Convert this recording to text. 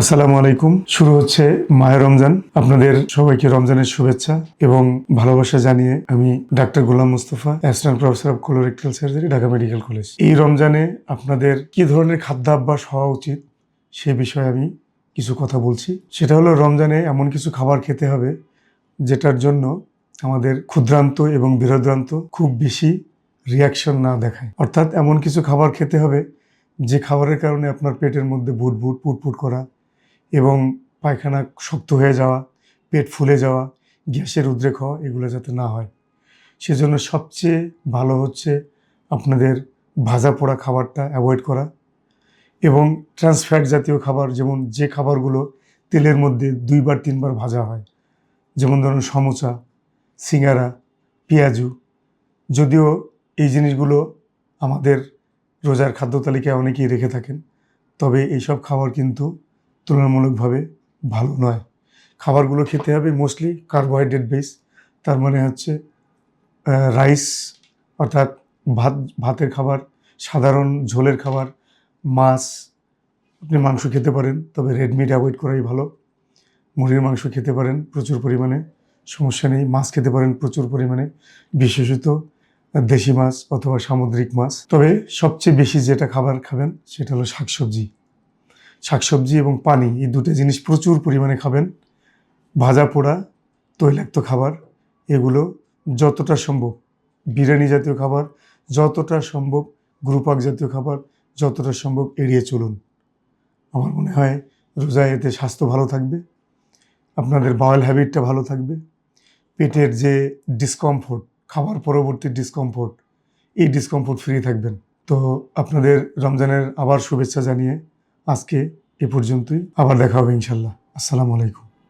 আসসালামু আলাইকুম। শুরু হচ্ছে মায়ের রমজান। আপনাদের সবাইকে রমজানের শুভেচ্ছা এবং ভালোবাসা জানিয়ে আমি doctor Golam Mustafa, assistant professor of colorectal surgery Dhaka medical college. এই রমজানে আপনাদের কি ধরনের খাদ্যাভ্যাস হওয়া উচিত সে বিষয়ে আমি কিছু কথা বলছি। সেটা হলো রমজানে এমন কিছু খাবার খেতে হবে যেটার জন্য আমাদের ক্ষুদ্রান্ত এবং বৃহদ্রান্ত খুব বেশি রিয়াকশন না দেখায়। অর্থাৎ এমন কিছু খাবার খেতে হবে যে খাবারের কারণে আপনার পেটের মধ্যে বুট বুট পুটপুট করা এবং পায়খানা শক্ত হয়ে যাওয়া, পেট ফুলে যাওয়া, গ্যাসের উদ্রেক হওয়া, এগুলো যাতে না হয়। সেজন্য সবচেয়ে ভালো হচ্ছে আপনাদের ভাজা পোড়া খাবারটা অ্যাভয়েড করা এবং ট্রান্সফ্যাট জাতীয় খাবার, যেমন যে খাবারগুলো তেলের মধ্যে দুইবার, তিনবার ভাজা হয়, যেমন ধরুন সমোসা সিঙ্গারা, পেঁয়াজু। যদিও এই জিনিসগুলো আমাদের রোজার খাদ্য তালিকায় অনেকেই রেখে থাকেন, তবে এইসব খাবার কিন্তু তুলনামূলকভাবে ভালো নয়। খাবারগুলো খেতে হবে মোস্টলি কার্বোহাইড্রেট বেস তার মানে হচ্ছে রাইস অর্থাৎ ভাত, ভাতের খাবার, সাধারণ ঝোলের খাবার, মাছ, আপনি মাংস খেতে পারেন, তবে রেড মিট অ্যাভয়েড করাই ভালো। মুরগির মাংস খেতে পারেন প্রচুর পরিমাণে, সমস্যা নেই, মাছ খেতে পারেন প্রচুর পরিমাণে, বিশেষত দেশি মাছ অথবা সামুদ্রিক মাছ। তবে সবচেয়ে বেশি যেটা খাবার খাবেন, সেটা হলো শাকসবজি। শাকসবজি এবং পানি, এই দুটো জিনিস প্রচুর পরিমাণে খাবেন। ভাজা পোড়া, তৈলাক্ত খাবার, এগুলো যতটা সম্ভব। বিরিয়ানি জাতীয় খাবার, যতটা সম্ভব গ্রুপাক জাতীয় খাবার, যতটা সম্ভব এড়িয়ে চলুন। আমার মনে হয় রোজায় এতে স্বাস্থ্য ভালো থাকবে, আপনাদের বাওয়েল হ্যাবিটটা ভালো থাকবে। পেটের যে ডিসকমফোর্ট খাবার পরবর্তী ডিসকমফোর্ট এই ডিসকমফোর্ট ফ্রি থাকবেন। তো আপনাদের রমজানের আবার শুভেচ্ছা জানিয়ে আজকে এ পর্যন্তই। আবার দেখা হবে ইনশাল্লাহ। আসসালামু আলাইকুম।